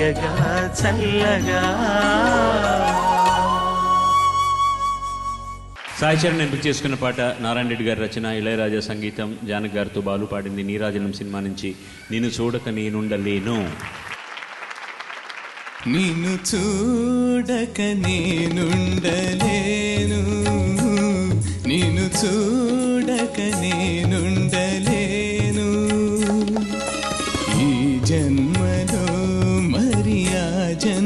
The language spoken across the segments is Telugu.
తీయగా చల్లగా. సాయి చరణ్ ఎంపిక చేసుకున్న పాట నారాయణ రెడ్డి గారి రచన ఇళయరాజా సంగీతం జానక్ గారితో బాలు పాడింది నీరాజనం సినిమా నుంచి. నేను చూడక నేనుండలేను. నిన్ను చూడక నేనుండలేను. నిన్ను చూడక నేనుండలేను. ఈ ఆ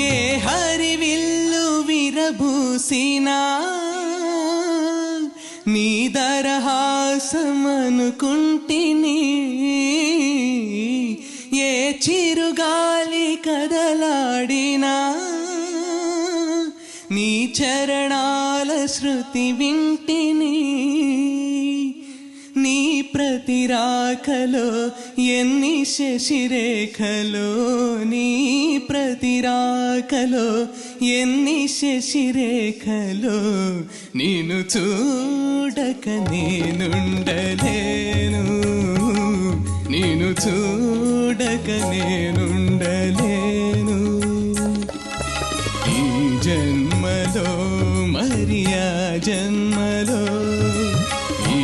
ఏ హరివిల్లు విరభూసినా నీ దరహాసమనుకుంటిని ఏ చిరుగాలి కదలాడినా నీ చరణాల శృతి వింటిని ప్రతిరాకలో ఎన్ని శశిరేఖలో నీ ప్రతిరాకలో ఎన్ని శశిరేఖలో నేను చూడక నేనుండలేను. నేను చూడక నేనుండలేను. ఈ జన్మలో మరియా జన్మలో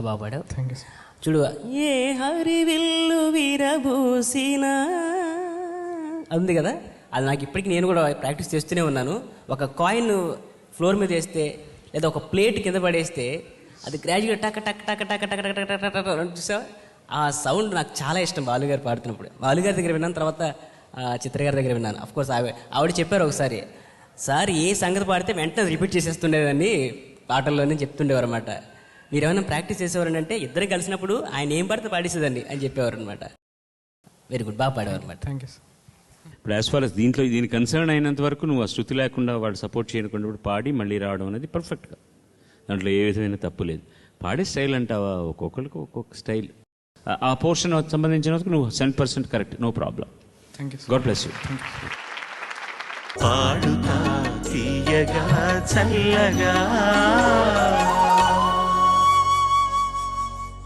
చాలా బాగా పాడావు చూడు ఏ హరివిల్లు విరబూసిన అది ఉంది కదా అది నాకు ఇప్పటికి నేను కూడా ప్రాక్టీస్ చేస్తూనే ఉన్నాను ఒక కాయిన్ ఫ్లోర్ మీద వేస్తే లేదా ఒక ప్లేట్ కింద పడేస్తే అది గ్రాడ్యుయేట్ టక టక్ టక టక టక టక టక టక చూసావా ఆ సౌండ్ నాకు చాలా ఇష్టం బాలుగారు పాడుతున్నప్పుడు బాలుగారి దగ్గర విన్నాను తర్వాత ఆ, చిత్ర గారి దగ్గర విన్నాను అఫ్ కోర్స్ ఆవిడ ఆవిడ చెప్పారు ఒకసారి సార్ ఏ సంగతి పాడితే వెంటనే రిపీట్ చేసేస్తుండేదని పాటల్లోనే చెప్తుండేవారు అనమాట మీరు ఏమైనా ప్రాక్టీస్ చేసేవారు అంటే ఇద్దరు కలిసినప్పుడు ఆయన ఏం పడితే పాడేసేదండి అని చెప్పేవారు అనమాట వెరీ గుడ్ బాగా పాడేవారు అనమాట థ్యాంక్ యూ ఇప్పుడు యాజ్ ఫార్ అస్ దీంట్లో దీని కన్సర్న్ అయినంత వరకు నువ్వు ఆ శృతి లేకుండా వాడు సపోర్ట్ చేయకుండా కూడా పాడి మళ్ళీ రావడం అనేది పర్ఫెక్ట్గా దాంట్లో ఏ విధమైన తప్పు లేదు. పాడే స్టైల్ అంటావా? ఒక్కొక్కరికి ఒక్కొక్క స్టైల్ ఆ పోర్షన్ సంబంధించిన వరకు నువ్వు seven percent correct no problem thank you God bless you Paduta Theeyaga చల్లగా.